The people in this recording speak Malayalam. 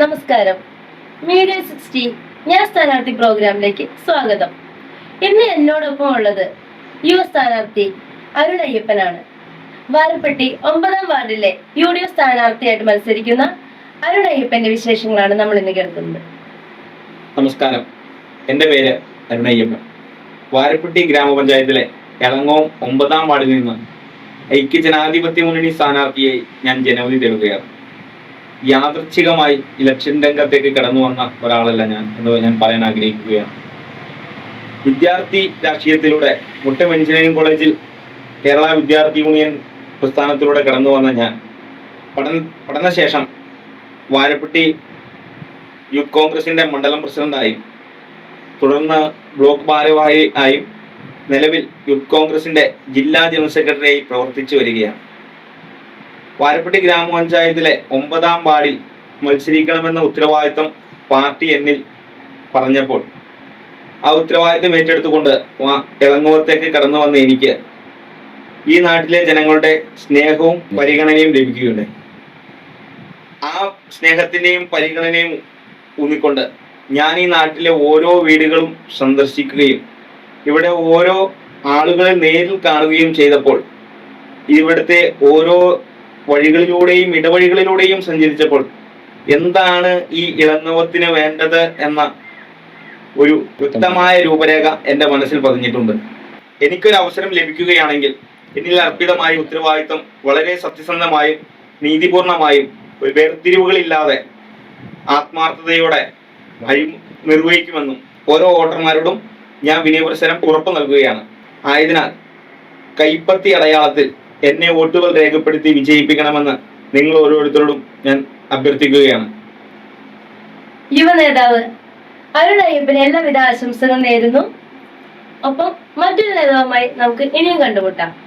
നമസ്കാരം. മീഡിയ സിക്സ്റ്റി ഞാൻ സ്ഥാനാർത്ഥി പ്രോഗ്രാമിലേക്ക് സ്വാഗതം. ഇന്ന് എന്നോടൊപ്പം ഉള്ളത് യുവ സ്ഥാനാർത്ഥി അരുൺ അയ്യപ്പനാണ്. വാരപ്പെട്ടി ഒമ്പതാം വാർഡിലെ യു ഡി എഫ് സ്ഥാനാർത്ഥിയായിട്ട് മത്സരിക്കുന്ന അരുൺ അയ്യപ്പന്റെ വിശേഷങ്ങളാണ് നമ്മൾ ഇന്ന് കേൾക്കുന്നത്. നമസ്കാരം. എന്റെ പേര് അരുൺ അയ്യപ്പൻ. വാരപ്പെട്ടി ഗ്രാമപഞ്ചായത്തിലെ എളങ്ങോം ഒമ്പതാം വാർഡിൽ നിന്ന് ഐക്യ ജനാധിപത്യ മുന്നണി സ്ഥാനാർത്ഥിയായി ഞാൻ ജനവിധി തരുകയാണ് യാദൃച്ഛികമായി ഇലക്ഷൻ രംഗത്തേക്ക് കടന്നു വന്ന ഒരാളല്ല ഞാൻ എന്ന് ഞാൻ പറയാൻ ആഗ്രഹിക്കുകയാണ്. വിദ്യാർത്ഥി രാഷ്ട്രീയത്തിലൂടെ മുട്ടം എഞ്ചിനീയറിംഗ് കോളേജിൽ കേരള വിദ്യാർത്ഥി യൂണിയൻ പ്രസ്ഥാനത്തിലൂടെ കടന്നു വന്ന ഞാൻ. പഠന പഠനശേഷം വാരപ്പെട്ടി യൂത്ത് കോൺഗ്രസിന്റെ മണ്ഡലം പ്രസിഡന്റായും. തുടർന്ന് ബ്ലോക്ക് ഭാരവാഹി ആയും നിലവിൽ യൂത്ത് കോൺഗ്രസിന്റെ ജില്ലാ ജനറൽ സെക്രട്ടറിയായി പ്രവർത്തിച്ചു വരികയാണ്. വാരപ്പെട്ടി ഗ്രാമപഞ്ചായത്തിലെ ഒമ്പതാം വാർഡിൽ മത്സരിക്കണമെന്ന ഉത്തരവാദിത്തം പാർട്ടി എന്നിൽ പറഞ്ഞപ്പോൾ ആ ഉത്തരവാദിത്തം ഏറ്റെടുത്തുകൊണ്ട് എളങ്ങോത്തേക്ക് കടന്നു വന്ന എനിക്ക് ഈ നാട്ടിലെ ജനങ്ങളുടെ സ്നേഹവും പരിഗണനയും ലഭിക്കുകയുണ്ട് ആ സ്നേഹത്തിന്റെയും പരിഗണനയും ഊന്നിക്കൊണ്ട് ഞാൻ ഈ നാട്ടിലെ ഓരോ വീടുകളും സന്ദർശിക്കുകയും ഇവിടെ ഓരോ ആളുകളെ നേരിൽ കാണുകയും ചെയ്തപ്പോൾ ഇവിടുത്തെ ഓരോ വഴികളിലൂടെയും ഇടവഴികളിലൂടെയും സഞ്ചരിച്ചപ്പോൾ എന്താണ് ഈ ഇളങ്ങവത്തിന് വേണ്ടത് എന്ന ഒരു വ്യക്തമായ രൂപരേഖ എന്റെ മനസ്സിൽ പതിഞ്ഞിട്ടുണ്ട്. എനിക്കൊരു അവസരം ലഭിക്കുകയാണെങ്കിൽ എന്നിൽ അർപ്പിതമായ ഉത്തരവാദിത്വം വളരെ സത്യസന്ധമായും നീതിപൂർണമായും ഒരു വേർതിരിവുകളില്ലാതെ ആത്മാർത്ഥതയോടെ വഴി നിർവഹിക്കുമെന്നും ഓരോ വോട്ടർമാരോടും ഞാൻ വിനയപുരസരം ഉറപ്പു നൽകുകയാണ്. ആയതിനാൽ കൈപ്പത്തി അടയാളത്തിൽ എന്നെ വോട്ടുകൾ രേഖപ്പെടുത്തി വിജയിപ്പിക്കണമെന്ന് നിങ്ങൾ ഓരോരുത്തരോടും ഞാൻ അഭ്യർത്ഥിക്കുകയാണ്. യുവ നേതാവ് അരുൺ അയ്യപ്പന് എല്ലാവിധ ആശംസകൾ നേരുന്നു. ഒപ്പം മറ്റൊരു നേതാവുമായി നമുക്ക് ഇനിയും കണ്ടുമുട്ടാം.